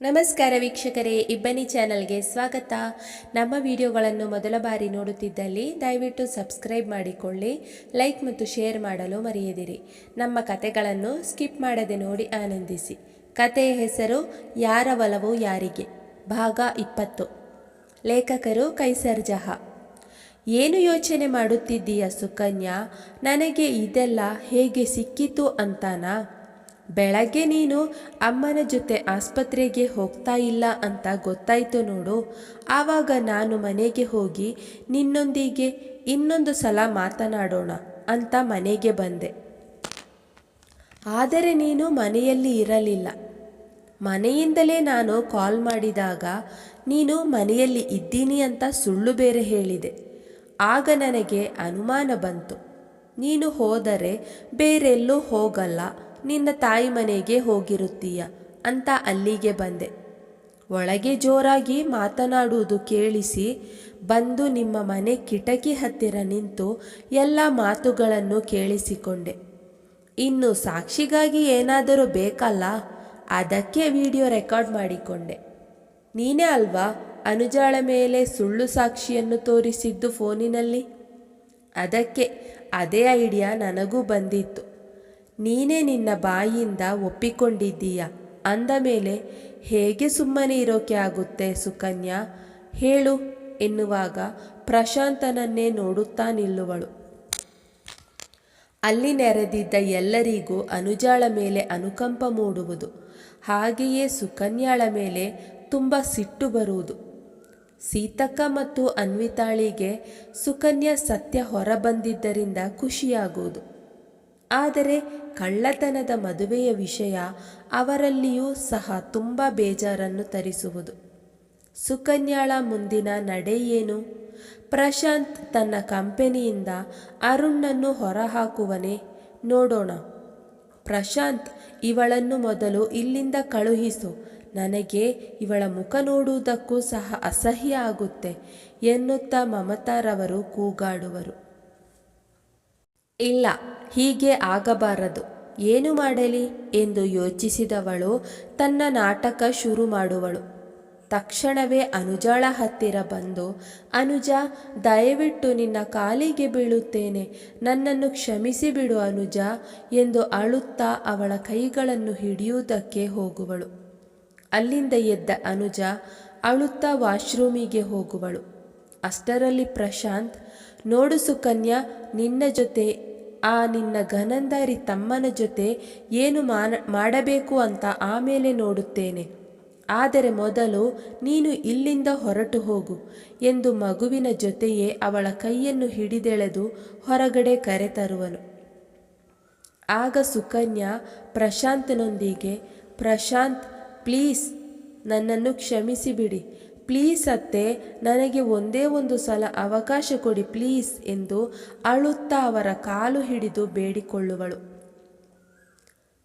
ನಮಸ್ಕಾರ ವೀಕ್ಷಕರೇ, ಇಬ್ಬನಿ ಚಾನಲ್ಗೆ ಸ್ವಾಗತ. ನಮ್ಮ ವಿಡಿಯೋಗಳನ್ನು ಮೊದಲ ಬಾರಿ ನೋಡುತ್ತಿದ್ದಲ್ಲಿ ದಯವಿಟ್ಟು ಸಬ್ಸ್ಕ್ರೈಬ್ ಮಾಡಿಕೊಳ್ಳಿ, ಲೈಕ್ ಮತ್ತು ಶೇರ್ ಮಾಡಲು ಮರೆಯದಿರಿ. ನಮ್ಮ ಕತೆಗಳನ್ನು ಸ್ಕಿಪ್ ಮಾಡದೆ ನೋಡಿ ಆನಂದಿಸಿ. ಕತೆಯ ಹೆಸರು ಯಾರ ಒಲವು ಯಾರಿಗೆ? ಭಾಗ ಇಪ್ಪತ್ತು. ಲೇಖಕರು ಕೈಸರ್ ಜಹಾ. ಏನು ಯೋಚನೆ ಮಾಡುತ್ತಿದ್ದೀಯ ಸುಕನ್ಯಾ? ನನಗೆ ಇದೆಲ್ಲ ಹೇಗೆ ಸಿಕ್ಕಿತು ಅಂತಾನಾ? ಬೆಳಗ್ಗೆ ನೀನು ಅಮ್ಮನ ಜೊತೆ ಆಸ್ಪತ್ರೆಗೆ ಹೋಗ್ತಾ ಇಲ್ಲ ಅಂತ ಗೊತ್ತಾಯಿತು ನೋಡು. ಆವಾಗ ನಾನು ಮನೆಗೆ ಹೋಗಿ ನಿನ್ನೊಂದಿಗೆ ಇನ್ನೊಂದು ಸಲ ಮಾತನಾಡೋಣ ಅಂತ ಮನೆಗೆ ಬಂದೆ. ಆದರೆ ನೀನು ಮನೆಯಲ್ಲಿ ಇರಲಿಲ್ಲ. ಮನೆಯಿಂದಲೇ ನಾನು ಕಾಲ್ ಮಾಡಿದಾಗ ನೀನು ಮನೆಯಲ್ಲಿ ಇದ್ದೀನಿ ಅಂತ ಸುಳ್ಳು ಬೇರೆ ಹೇಳಿದೆ. ಆಗ ನನಗೆ ಅನುಮಾನ ಬಂತು. ನೀನು ಹೋದರೆ ಬೇರೆಲ್ಲೂ ಹೋಗಲ್ಲ ನಿನ್ನ ತಾಯಿ ಮನೆಗೆ ಹೋಗಿರುತ್ತೀಯ? ಅಂತ ಅಲ್ಲಿಗೆ ಬಂದೆ. ಒಳಗೆ ಜೋರಾಗಿ ಮಾತನಾಡುವುದು ಕೇಳಿಸಿ ಬಂದು ನಿಮ್ಮ ಮನೆ ಕಿಟಕಿ ಹತ್ತಿರ ನಿಂತು ಎಲ್ಲ ಮಾತುಗಳನ್ನು ಕೇಳಿಸಿಕೊಂಡೆ. ಇನ್ನು ಸಾಕ್ಷಿಗಾಗಿ ಏನಾದರೂ ಬೇಕಲ್ಲ? ಅದಕ್ಕೆ ವಿಡಿಯೋ ರೆಕಾರ್ಡ್ ಮಾಡಿಕೊಂಡೆ. ನೀನೇ ಅಲ್ವಾ ಅನುಜಾಳ ಮೇಲೆ ಸುಳ್ಳು ಸಾಕ್ಷಿಯನ್ನು ತೋರಿಸಿದ್ದು ಫೋನಿನಲ್ಲಿ? ಅದಕ್ಕೆ ಅದೇ ಐಡಿಯಾ ನನಗೂ ಬಂದಿತ್ತು. ನೀನೇ ನಿನ್ನ ಬಾಯಿಯಿಂದ ಒಪ್ಪಿಕೊಂಡಿದ್ದೀಯ. ಅಂದ ಮೇಲೆ, ಹೇಗೆ ಸುಮ್ಮನೆ ಇರೋಕೆ ಆಗುತ್ತೆ ಸುಕನ್ಯಾ? ಹೇಳು ಎನ್ನುವಾಗ ಪ್ರಶಾಂತನನ್ನೇ ನೋಡುತ್ತಾ ನಿಲ್ಲುವಳು. ಅಲ್ಲಿ ನೆರೆದಿದ್ದ ಎಲ್ಲರಿಗೂ ಅನುಜಾಳ ಮೇಲೆ ಅನುಕಂಪ ಮೂಡುವುದು. ಹಾಗೆಯೇ ಸುಕನ್ಯಾಳ ಮೇಲೆ ತುಂಬ ಸಿಟ್ಟು ಬರುವುದು. ಸೀತಕ್ಕ ಮತ್ತು ಅನ್ವಿತಾಳಿಗೆ ಸುಕನ್ಯಾ ಸತ್ಯ ಹೊರಬಂದಿದ್ದರಿಂದ ಖುಷಿಯಾಗುವುದು. ಆದರೆ ಕಳ್ಳತನದ ಮದುವೆಯ ವಿಷಯ ಅವರಲ್ಲಿಯೂ ಸಹ ತುಂಬ ಬೇಜಾರನ್ನು ತರಿಸುವುದು. ಸುಕನ್ಯಾಳ ಮುಂದಿನ ನಡೆ ಏನು? ಪ್ರಶಾಂತ್ ತನ್ನ ಕಂಪೆನಿಯಿಂದ ಅರುಣ್ಣನ್ನು ಹೊರಹಾಕುವನೇ ನೋಡೋಣ. ಪ್ರಶಾಂತ್, ಇವಳನ್ನು ಮೊದಲು ಇಲ್ಲಿಂದ ಕಳುಹಿಸು. ನನಗೆ ಇವಳ ಮುಖ ನೋಡುವುದಕ್ಕೂ ಸಹ ಅಸಹ್ಯ ಆಗುತ್ತೆ ಎನ್ನುತ್ತಾ ಮಮತಾರವರು ಕೂಗಾಡುವರು. ಇಲ್ಲ, ಹೀಗೆ ಆಗಬಾರದು. ಏನು ಮಾಡಲಿ? ಎಂದು ಯೋಚಿಸಿದವಳು ತನ್ನ ನಾಟಕ ಶುರು ಮಾಡುವಳು. ತಕ್ಷಣವೇ ಅನುಜಾಳ ಹತ್ತಿರ ಬಂದು, ಅನುಜ, ದಯವಿಟ್ಟು ನಿನ್ನ ಕಾಲಿಗೆ ಬೀಳುತ್ತೇನೆ. ನನ್ನನ್ನು ಕ್ಷಮಿಸಿ ಬಿಡು ಅನುಜ, ಎಂದು ಅಳುತ್ತಾ ಅವಳ ಕೈಗಳನ್ನು ಹಿಡಿಯುವುದಕ್ಕೆ ಹೋಗುವಳು. ಅಲ್ಲಿಂದ ಎದ್ದ ಅನುಜ ಅಳುತ್ತಾ ವಾಶ್ರೂಮಿಗೆ ಹೋಗುವಳು. ಅಷ್ಟರಲ್ಲಿ ಪ್ರಶಾಂತ್ ನೋಡು ಸುಕನ್ಯಾ, ನಿನ್ನ ಜೊತೆ, ಆ ನಿನ್ನ ಘನಂದಾರಿ ತಮ್ಮನ ಜೊತೆ ಏನು ಮಾನ, ಮಾಡಬೇಕು ಅಂತ ಆಮೇಲೆ ನೋಡುತ್ತೇನೆ. ಆದರೆ ಮೊದಲು ನೀನು ಇಲ್ಲಿಂದ ಹೊರಟು ಹೋಗು ಎಂದು ಮಗುವಿನ ಜೊತೆಯೇ ಅವಳ ಕೈಯನ್ನು ಹಿಡಿದೆಳೆದು ಹೊರಗಡೆ ಕರೆತರುವನು ಆಗ ಸುಕನ್ಯಾ ಪ್ರಶಾಂತ್ನೊಂದಿಗೆ, ಪ್ರಶಾಂತ್, ಪ್ಲೀಸ್ ನನ್ನನ್ನು ಕ್ಷಮಿಸಿ ಬಿಡಿ ಪ್ಲೀಸ್ ಅತ್ತೆ, ನನಗೆ ಒಂದೇ ಒಂದು ಸಲ ಅವಕಾಶ ಕೊಡಿ ಪ್ಲೀಸ್ ಎಂದು ಅಳುತ್ತಾ ಅವರ ಕಾಲು ಹಿಡಿದು ಬೇಡಿಕೊಳ್ಳುವಳು.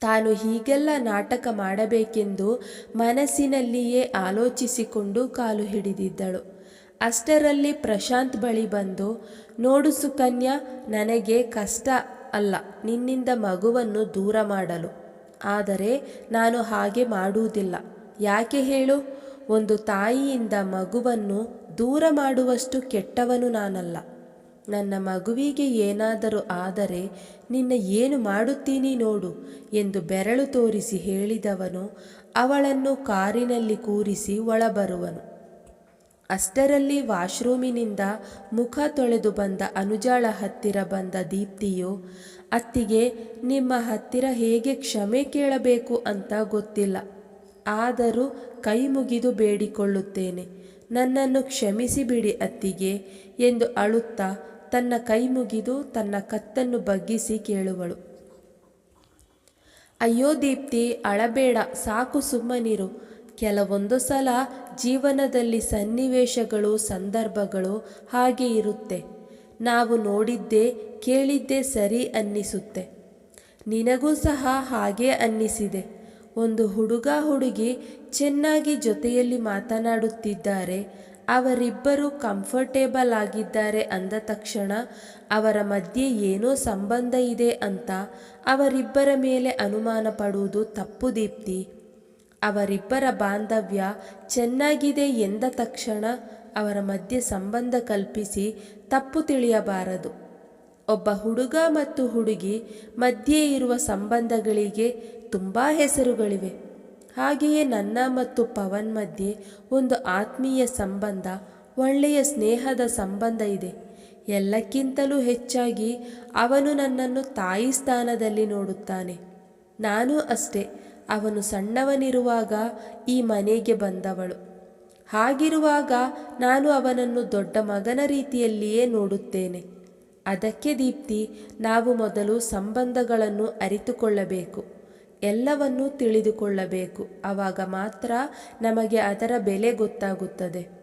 ತಾನು ಹೀಗೆಲ್ಲ ನಾಟಕ ಮಾಡಬೇಕೆಂದು ಮನಸ್ಸಿನಲ್ಲಿಯೇ ಆಲೋಚಿಸಿಕೊಂಡು ಕಾಲು ಹಿಡಿದಿದ್ದಳು. ಅಷ್ಟರಲ್ಲಿ ಪ್ರಶಾಂತ್ ಬಳಿ ಬಂದು, ನೋಡು ಸುಕನ್ಯಾ, ನನಗೆ ಕಷ್ಟ ಅಲ್ಲ, ನಿನ್ನಿಂದ ಮಗುವನ್ನು ದೂರ ಮಾಡಲು. ಆದರೆ ನಾನು ಹಾಗೆ ಮಾಡುವುದಿಲ್ಲ. ಯಾಕೆ ಹೇಳು? ಒಂದು ತಾಯಿಯಿಂದ ಮಗುವನ್ನು ದೂರ ಮಾಡುವಷ್ಟು ಕೆಟ್ಟವನು ನಾನಲ್ಲ. ನನ್ನ ಮಗುವಿಗೆ ಏನಾದರೂ ಆದರೆ ನಿನ್ನ ಏನು ಮಾಡುತ್ತೀನಿ ನೋಡು ಎಂದು ಬೆರಳು ತೋರಿಸಿ ಹೇಳಿದವನು ಅವಳನ್ನು ಕಾರಿನಲ್ಲಿ ಕೂರಿಸಿ ಒಳಬರುವನು. ಅಷ್ಟರಲ್ಲಿ ವಾಶ್ರೂಮಿನಿಂದ ಮುಖ ತೊಳೆದು ಬಂದ ಅನುಜಾಳ ಹತ್ತಿರ ಬಂದ ದೀಪ್ತಿಯು, ಅತ್ತಿಗೆ, ನಿಮ್ಮ ಹತ್ತಿರ ಹೇಗೆ ಕ್ಷಮೆ ಕೇಳಬೇಕು ಅಂತ ಗೊತ್ತಿಲ್ಲ. ಆದರೂ ಕೈ ಮುಗಿದು ಬೇಡಿಕೊಳ್ಳುತ್ತೇನೆ. ನನ್ನನ್ನು ಕ್ಷಮಿಸಿ ಬಿಡಿ ಅತ್ತಿಗೆ ಎಂದು ಅಳುತ್ತಾ ತನ್ನ ಕೈ ಮುಗಿದು ತನ್ನ ಕತ್ತನ್ನು ಬಗ್ಗಿಸಿ ಕೇಳುವಳು. ಅಯ್ಯೋ ದೀಪ್ತಿ, ಅಳಬೇಡ, ಸಾಕು ಸುಮ್ಮನಿರು. ಕೆಲವೊಂದು ಸಲ ಜೀವನದಲ್ಲಿ ಸನ್ನಿವೇಶಗಳು, ಸಂದರ್ಭಗಳು ಹಾಗೆ ಇರುತ್ತೆ. ನಾವು ನೋಡಿದ್ದೇ, ಕೇಳಿದ್ದೇ ಸರಿ ಅನ್ನಿಸುತ್ತೆ. ನಿನಗೂ ಸಹ ಹಾಗೆ ಅನ್ನಿಸಿದೆ. ಒಂದು ಹುಡುಗ ಹುಡುಗಿ ಚೆನ್ನಾಗಿ ಜೊತೆಯಲ್ಲಿ ಮಾತನಾಡುತ್ತಿದ್ದಾರೆ. ಅವರಿಬ್ಬರು ಕಂಫರ್ಟೇಬಲ್ ಆಗಿದ್ದಾರೆ ಅಂದ ತಕ್ಷಣ, ಅವರ ಮಧ್ಯೆ ಏನೋ ಸಂಬಂಧ ಇದೆ ಅಂತ ಅವರಿಬ್ಬರ ಮೇಲೆ ಅನುಮಾನ ಪಡುವುದು ತಪ್ಪು ದೀಪ್ತಿ. ಅವರಿಬ್ಬರ ಬಾಂಧವ್ಯ ಚೆನ್ನಾಗಿದೆ ಎಂದ ತಕ್ಷಣ ಅವರ ಮಧ್ಯೆ ಸಂಬಂಧ ಕಲ್ಪಿಸಿ ತಪ್ಪು ತಿಳಿಯಬಾರದು. ಒಬ್ಬ ಹುಡುಗ ಮತ್ತು ಹುಡುಗಿ ಮಧ್ಯೆ ಇರುವ ಸಂಬಂಧಗಳಿಗೆ ತುಂಬ ಹೆಸರುಗಳಿವೆ. ಹಾಗೆಯೇ ನನ್ನ ಮತ್ತು ಪವನ್ ಮಧ್ಯೆ ಒಂದು ಆತ್ಮೀಯ ಸಂಬಂಧ, ಒಳ್ಳೆಯ ಸ್ನೇಹದ ಸಂಬಂಧ ಇದೆ. ಎಲ್ಲಕ್ಕಿಂತಲೂ ಹೆಚ್ಚಾಗಿ ಅವನು ನನ್ನನ್ನು ತಾಯಿ ಸ್ಥಾನದಲ್ಲಿ ನೋಡುತ್ತಾನೆ. ನಾನು ಅಷ್ಟೇ, ಅವನು ಸಣ್ಣವನಿರುವಾಗ ಈ ಮನೆಗೆ ಬಂದವಳು. ಹಾಗಿರುವಾಗ ನಾನು ಅವನನ್ನು ದೊಡ್ಡ ಮಗನ ರೀತಿಯಲ್ಲಿಯೇ ನೋಡುತ್ತೇನೆ. ಅದಕ್ಕೆ ದೀಪ್ತಿ, ನಾವು ಮೊದಲು ಸಂಬಂಧಗಳನ್ನು ಅರಿತುಕೊಳ್ಳಬೇಕು. ಎಲ್ಲವನ್ನೂ ತಿಳಿದುಕೊಳ್ಳಬೇಕು. ಆವಾಗ ಮಾತ್ರ ನಮಗೆ ಅದರ ಬೆಲೆ ಗೊತ್ತಾಗುತ್ತದೆ.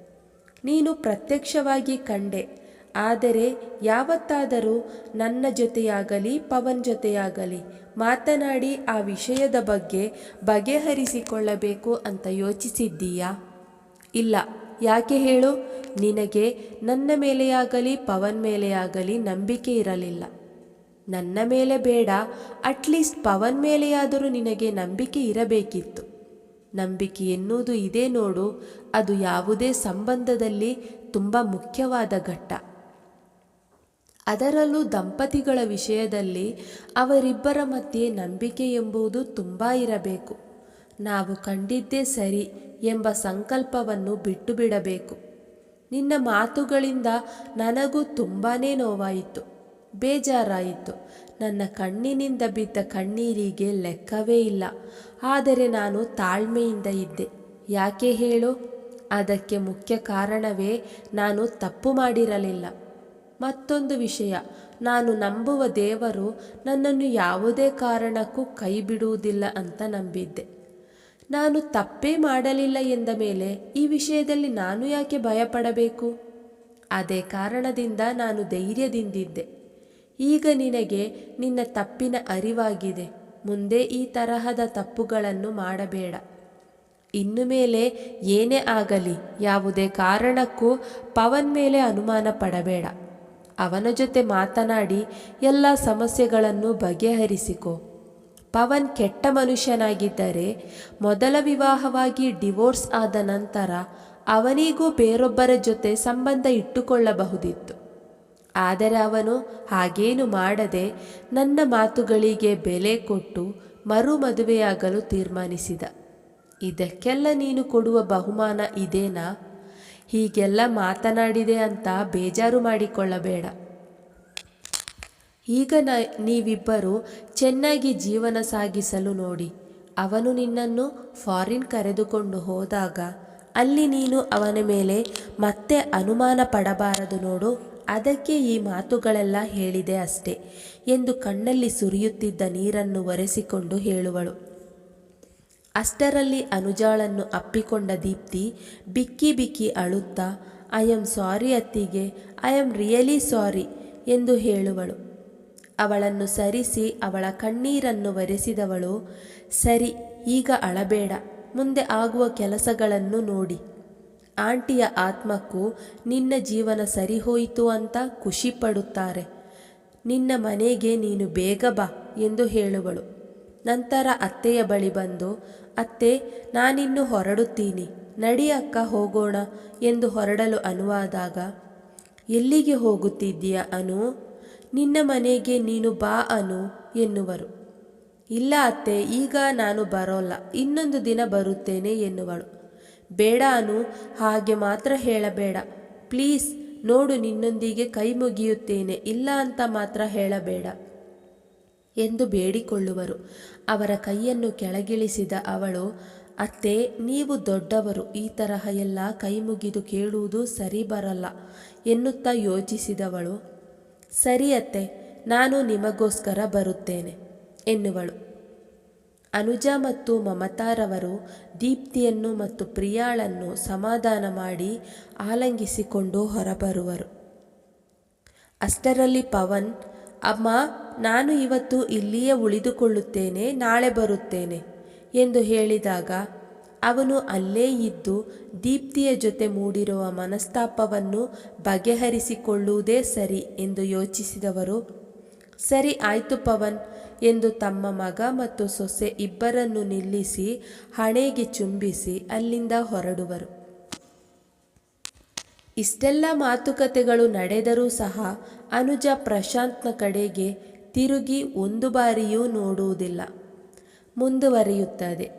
ನೀನು ಪ್ರತ್ಯಕ್ಷವಾಗಿ ಕಂಡೆ. ಆದರೆ ಯಾವತ್ತಾದರೂ ನನ್ನ ಜೊತೆಯಾಗಲಿ, ಪವನ್ ಜೊತೆಯಾಗಲಿ ಮಾತನಾಡಿ ಆ ವಿಷಯದ ಬಗ್ಗೆ ಬಗೆಹರಿಸಿಕೊಳ್ಳಬೇಕು ಅಂತ ಯೋಚಿಸಿದ್ದೀಯಾ? ಇಲ್ಲ. ಯಾಕೆ ಹೇಳು? ನಿನಗೆ ನನ್ನ ಮೇಲೆಯಾಗಲಿ, ಪವನ್ ಮೇಲೆಯಾಗಲಿ ನಂಬಿಕೆ ಇರಲಿಲ್ಲ. ನನ್ನ ಮೇಲೆ ಬೇಡ ಅಟ್ಲೀಸ್ಟ್ ಪವನ್ ಮೇಲೆಯಾದರೂ ನಿನಗೆ ನಂಬಿಕೆ ಇರಬೇಕಿತ್ತು. ನಂಬಿಕೆ ಎನ್ನುವುದು ಇದೆ ನೋಡು, ಅದು ಯಾವುದೇ ಸಂಬಂಧದಲ್ಲಿ ತುಂಬ ಮುಖ್ಯವಾದ ಘಟ್ಟ. ಅದರಲ್ಲೂ ದಂಪತಿಗಳ ವಿಷಯದಲ್ಲಿ ಅವರಿಬ್ಬರ ಮಧ್ಯೆ ನಂಬಿಕೆ ಎಂಬುದು ತುಂಬ ಇರಬೇಕು. ನಾವು ಕಂಡಿದ್ದೇ ಸರಿ ಎಂಬ ಸಂಕಲ್ಪವನ್ನು ಬಿಟ್ಟು ಬಿಡಬೇಕು ನಿನ್ನ ಮಾತುಗಳಿಂದ ನನಗೂ ತುಂಬಾ ನೋವಾಯಿತು. ಬೇಜಾರಾಯಿತು. ನನ್ನ ಕಣ್ಣಿನಿಂದ ಬಿದ್ದ ಕಣ್ಣೀರಿಗೆ ಲೆಕ್ಕವೇ ಇಲ್ಲ. ಆದರೆ ನಾನು ತಾಳ್ಮೆಯಿಂದ ಇದ್ದೆ. ಯಾಕೆ ಹೇಳು? ಅದಕ್ಕೆ ಮುಖ್ಯ ಕಾರಣವೇ ನಾನು ತಪ್ಪು ಮಾಡಿರಲಿಲ್ಲ. ಮತ್ತೊಂದು ವಿಷಯ. ನಾನು ನಂಬುವ ದೇವರು ನನ್ನನ್ನು ಯಾವುದೇ ಕಾರಣಕ್ಕೂ ಕೈ ಬಿಡುವುದಿಲ್ಲ ಅಂತ ನಂಬಿದ್ದೆ. ನಾನು ತಪ್ಪೇ ಮಾಡಲಿಲ್ಲ ಎಂದ ಮೇಲೆ ಈ ವಿಷಯದಲ್ಲಿ ನಾನು ಯಾಕೆ ಭಯಪಡಬೇಕು? ಅದೇ ಕಾರಣದಿಂದ ನಾನು ಧೈರ್ಯದಿಂದಿದ್ದೆ. ಈಗ ನಿನಗೆ ನಿನ್ನ ತಪ್ಪಿನ ಅರಿವಾಗಿದೆ. ಮುಂದೆ ಈ ತರಹದ ತಪ್ಪುಗಳನ್ನು ಮಾಡಬೇಡ. ಇನ್ನು ಮೇಲೆ ಏನೇ ಆಗಲಿ, ಯಾವುದೇ ಕಾರಣಕ್ಕೂ ಪವನ್ ಮೇಲೆ ಅನುಮಾನ ಪಡಬೇಡ. ಅವನ ಜೊತೆ ಮಾತನಾಡಿ ಎಲ್ಲ ಸಮಸ್ಯೆಗಳನ್ನು ಬಗೆಹರಿಸಿಕೊ. ಪವನ್ ಕೆಟ್ಟ ಮನುಷ್ಯನಾಗಿದ್ದರೆ ಮೊದಲ ವಿವಾಹವಾಗಿ ಡಿವೋರ್ಸ್ ಆದ ನಂತರ ಅವನಿಗೂ ಬೇರೊಬ್ಬರ ಜೊತೆ ಸಂಬಂಧ ಇಟ್ಟುಕೊಳ್ಳಬಹುದಿತ್ತು. ಆದರೆ ಅವನು ಹಾಗೇನು ಮಾಡದೆ ನನ್ನ ಮಾತುಗಳಿಗೆ ಬೆಲೆ ಕೊಟ್ಟು ಮರು ಮದುವೆಯಾಗಲು ತೀರ್ಮಾನಿಸಿದ. ಇದಕ್ಕೆಲ್ಲ ನೀನು ಕೊಡುವ ಬಹುಮಾನ ಇದೇನಾ? ಹೀಗೆಲ್ಲ ಮಾತನಾಡಿದೆ ಅಂತ ಬೇಜಾರು ಮಾಡಿಕೊಳ್ಳಬೇಡ. ಈಗ ನ, ನೀವಿಬ್ಬರು ಚೆನ್ನಾಗಿ ಜೀವನ ಸಾಗಿಸಲು ನೋಡಿ. ಅವನು ನಿನ್ನನ್ನು ಫಾರಿನ್ ಕರೆದುಕೊಂಡು ಹೋದಾಗ ಅಲ್ಲಿ ನೀನು ಅವನ ಮೇಲೆ ಮತ್ತೆ ಅನುಮಾನ ಪಡಬಾರದು ನೋಡು. ಅದಕ್ಕೆ ಈ ಮಾತುಗಳೆಲ್ಲ ಹೇಳಿದೆ ಅಷ್ಟೆ ಎಂದು ಕಣ್ಣಲ್ಲಿ ಸುರಿಯುತ್ತಿದ್ದ ನೀರನ್ನು ಒರೆಸಿಕೊಂಡು ಹೇಳುವಳು. ಅಷ್ಟರಲ್ಲಿ ಅನುಜಾಳನ್ನು ಅಪ್ಪಿಕೊಂಡ ದೀಪ್ತಿ ಬಿಕ್ಕಿ ಬಿಕ್ಕಿ ಅಳುತ್ತಾ, ಐ ಆಮ್ ಸಾರಿ ಅತ್ತಿಗೆ, ಐ ಆಮ್ ರಿಯಲಿ ಸಾರಿ ಎಂದು ಹೇಳುವಳು. ಅವಳನ್ನು ಸರಿಸಿ ಅವಳ ಕಣ್ಣೀರನ್ನು ಒರೆಸಿದವಳು, ಸರಿ, ಈಗ ಅಳಬೇಡ, ಮುಂದೆ ಆಗುವ ಕೆಲಸಗಳನ್ನು ನೋಡಿ. ಆಂಟಿಯ ಆತ್ಮಕ್ಕೂ ನಿನ್ನ ಜೀವನ ಸರಿಹೋಯಿತು ಅಂತ ಖುಷಿ ಪಡುತ್ತಾರೆ ನಿನ್ನ ಮನೆಗೆ ನೀನು ಬೇಗ ಬಾ ಎಂದು ಹೇಳುವಳು. ನಂತರ ಅತ್ತೆಯ ಬಳಿ ಬಂದು, ಅತ್ತೆ, ನಾನಿನ್ನು ಹೊರಡುತ್ತೀನಿ. ನಡಿ ಅಕ್ಕ, ಹೋಗೋಣ ಎಂದು ಹೊರಡಲು ಅನುವಾದಾಗ, ಎಲ್ಲಿಗೆ ಹೋಗುತ್ತಿದ್ದೀಯ ಅನು? ನಿನ್ನ ಮನೆಗೆ ನೀನು ಬಾ ಅನು ಎನ್ನುವರು. ಇಲ್ಲ ಅತ್ತೆ, ಈಗ ನಾನು ಬರೋಲ್ಲ. ಇನ್ನೊಂದು ದಿನ ಬರುತ್ತೇನೆ ಎನ್ನುವಳು. ಬೇಡ ಅನು, ಹಾಗೆ ಮಾತ್ರ ಹೇಳಬೇಡ. ಪ್ಲೀಸ್ ನೋಡು ನಿನ್ನೊಂದಿಗೆ ಕೈ ಮುಗಿಯುತ್ತೇನೆ ಇಲ್ಲ ಅಂತ ಮಾತ್ರ ಹೇಳಬೇಡ. ಎಂದು ಬೇಡಿಕೊಳ್ಳುವರು. ಅವರ ಕೈಯನ್ನು ಕೆಳಗಿಳಿಸಿದ ಅವಳು, ಅತ್ತೆ, ನೀವು ದೊಡ್ಡವರು, ಈ ತರಹ ಎಲ್ಲ ಕೈ ಮುಗಿದು ಕೇಳುವುದು ಸರಿ ಬರಲ್ಲ ಎನ್ನುತ್ತಾ ಯೋಚಿಸಿದವಳು. ಸರಿ ಅತ್ತೆ, ನಾನು ನಿಮಗೋಸ್ಕರ ಬರುತ್ತೇನೆ, ಎನ್ನುವಳು. ಅನುಜ ಮತ್ತು ಮಮತಾರವರು ದೀಪ್ತಿಯನ್ನು ಮತ್ತು ಪ್ರಿಯಾಳನ್ನು ಸಮಾಧಾನ ಮಾಡಿ ಆಲಂಗಿಸಿಕೊಂಡು ಹೊರಬರುವರು. ಅಷ್ಟರಲ್ಲಿ ಪವನ್, ಅಮ್ಮ, ನಾನು ಇವತ್ತು ಇಲ್ಲಿಯೇ ಉಳಿದುಕೊಳ್ಳುತ್ತೇನೆ, ನಾಳೆ ಬರುತ್ತೇನೆ ಎಂದು ಹೇಳಿದಾಗ, ಅವನು ಅಲ್ಲೇ ಇದ್ದು ದೀಪ್ತಿಯ ಜೊತೆ ಮೂಡಿರುವ ಮನಸ್ತಾಪವನ್ನು ಬಗೆಹರಿಸಿಕೊಳ್ಳುವುದೇ ಸರಿ ಎಂದು ಯೋಚಿಸಿದವರು, ಸರಿ, ಆಯಿತು ಪವನ್ ಎಂದು ತಮ್ಮ ಮಗ ಮತ್ತು ಸೊಸೆ ಇಬ್ಬರನ್ನು ನಿಲ್ಲಿಸಿ ಹಣೆಗೆ ಚುಂಬಿಸಿ ಅಲ್ಲಿಂದ ಹೊರಡುವರು. ಇಷ್ಟೆಲ್ಲ ಮಾತುಕತೆಗಳು ನಡೆದರೂ ಸಹ ಅನುಜ ಪ್ರಶಾಂತ್ನ ಕಡೆಗೆ ತಿರುಗಿ ಒಂದು ಬಾರಿಯೂ ನೋಡುವುದಿಲ್ಲ. ಮುಂದುವರಿಯುತ್ತದೆ.